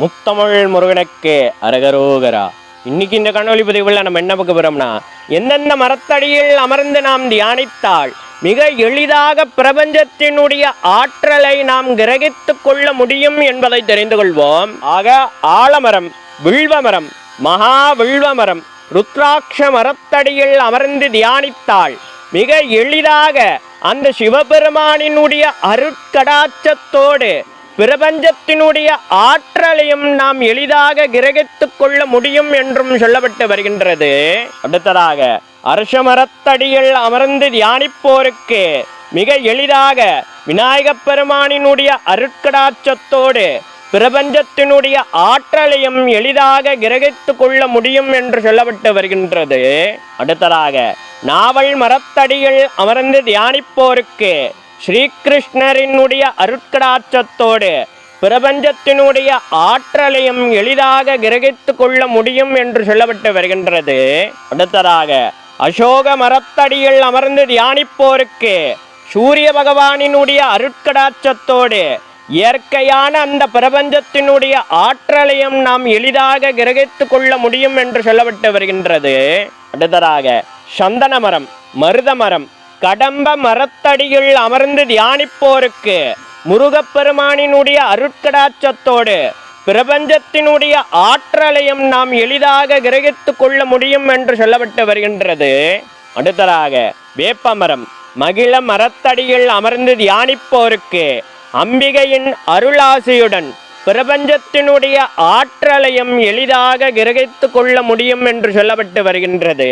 முத்தமிழ் முருகனுக்கு அரகரோகரா. இன்னைக்கு இந்த கண்ணொலி பதிவில் நம்ம என்ன பார்க்க போறோம்னா எந்தெந்த மரத்தடியில் அமர்ந்து நாம் தியானித்தால் மிக எளிதாக பிரபஞ்சத்தினுடைய ஆற்றலை நாம் கிரகித்துக் கொள்ள முடியும் என்பதை தெரிந்து கொள்வோம். ஆக ஆலமரம் வில்வமரம் மகா வில்வமரம் ருத்ராட்ச மரத்தடியில் அமர்ந்து தியானித்தால் மிக எளிதாக அந்த சிவபெருமானினுடைய அருட்கடாச்சத்தோடு பிரபஞ்சத்தினுடைய ஆற்றலையும் நாம் எளிதாக கிரகித்துக் கொள்ள முடியும் என்றும் சொல்லப்பட்டு வருகின்றது. அடுத்ததாக அரசமரத்தடியில் அமர்ந்து தியானிப்போருக்கு மிக எளிதாக விநாயகப் பெருமானினுடைய அருட்கடாச்சத்தோடு பிரபஞ்சத்தினுடைய ஆற்றலையும் எளிதாக கிரகித்துக் கொள்ள முடியும் என்று சொல்லப்பட்டு வருகின்றது. அடுத்ததாக நாவல் மரத்தடியில் அமர்ந்து தியானிப்போருக்கு ஸ்ரீகிருஷ்ணரினுடைய அருட்கடாச்சத்தோடு பிரபஞ்சத்தினுடைய ஆற்றலையும் எளிதாக கிரகித்து கொள்ள முடியும் என்று சொல்லப்பட்டு வருகின்றது. அடுத்ததாக அசோக மரத்தடியில் அமர்ந்து தியானிப்போருக்கு சூரிய பகவானினுடைய அருட்கடாச்சத்தோடு இயற்கையான அந்த பிரபஞ்சத்தினுடைய ஆற்றலையும் நாம் எளிதாக கிரகித்து கொள்ள முடியும் என்று சொல்லப்பட்டு வருகின்றது. அடுத்ததாக சந்தன மரம் மருத மரம் கடம்ப மரத்தடியில் அமர்ந்து தியானிப்போருக்கு முருகப்பெருமானினுடைய அருட்கடாச்சத்தோடு பிரபஞ்சத்தினுடைய ஆற்றலையும் நாம் எளிதாக கிரகித்துக் கொள்ள முடியும் என்று சொல்லப்பட்டு வருகின்றது. அடுத்ததாக வேப்பமரம் மகிழ மரத்தடியில் அமர்ந்து தியானிப்போருக்கு அம்பிகையின் அருளாசியுடன் பிரபஞ்சத்தினுடைய ஆற்றலையும் எளிதாக கிரகித்து கொள்ள முடியும் என்று சொல்லப்பட்டு வருகின்றது.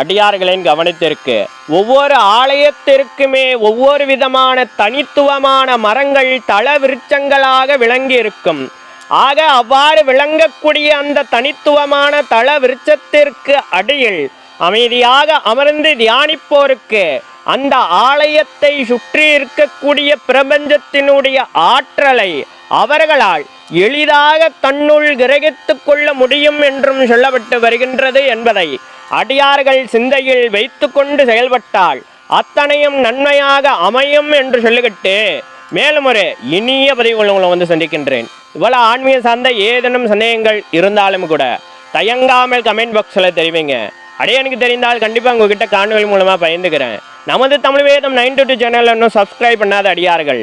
அடியார்களின் கவனத்திற்கு ஒவ்வொரு ஆலயத்திற்குமே ஒவ்வொரு விதமான தனித்துவமான மரங்கள் தள விருட்சங்களாக விளங்கி இருக்கும் ஆக அவ்வாறு விளங்கக்கூடிய அந்த தனித்துவமான தள விருட்சத்திற்கு அடியில் அமைதியாக அமர்ந்து தியானிப்போருக்கு அந்த ஆலயத்தை சுற்றி இருக்கக்கூடிய பிரபஞ்சத்தினுடைய ஆற்றலை அவர்களால் எளிதாக தன்னுள் கிரகித்து கொள்ள முடியும் என்றும் சொல்லப்பட்டு வருகின்றது என்பதை அடியார்கள் சிந்தையில் வைத்துக்கொண்டு செயல்பட்டால் அத்தனையும் நன்மையாக அமையும் என்று சொல்லிக்கிட்டு மேலும் ஒரு இனிய பதிவுகள் உங்களை வந்து சந்திக்கின்றேன். இவ்வளோ ஆன்மீக சார்ந்த ஏதேனும் சந்தேகங்கள் இருந்தாலும் கூட தயங்காமல் கமெண்ட் பாக்ஸில் தெரிவிங்க. அடைய எனக்கு தெரிந்தால் கண்டிப்பாக உங்ககிட்ட காணொலி மூலமாக பயந்துக்கிறேன். நமது தமிழ் வேதம் நைன் டூ சேனலில் இன்னும் சப்ஸ்கிரைப் பண்ணாத அடியார்கள்.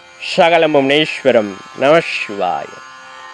சகலமும் நீஸ்வரம். நம சிவாய.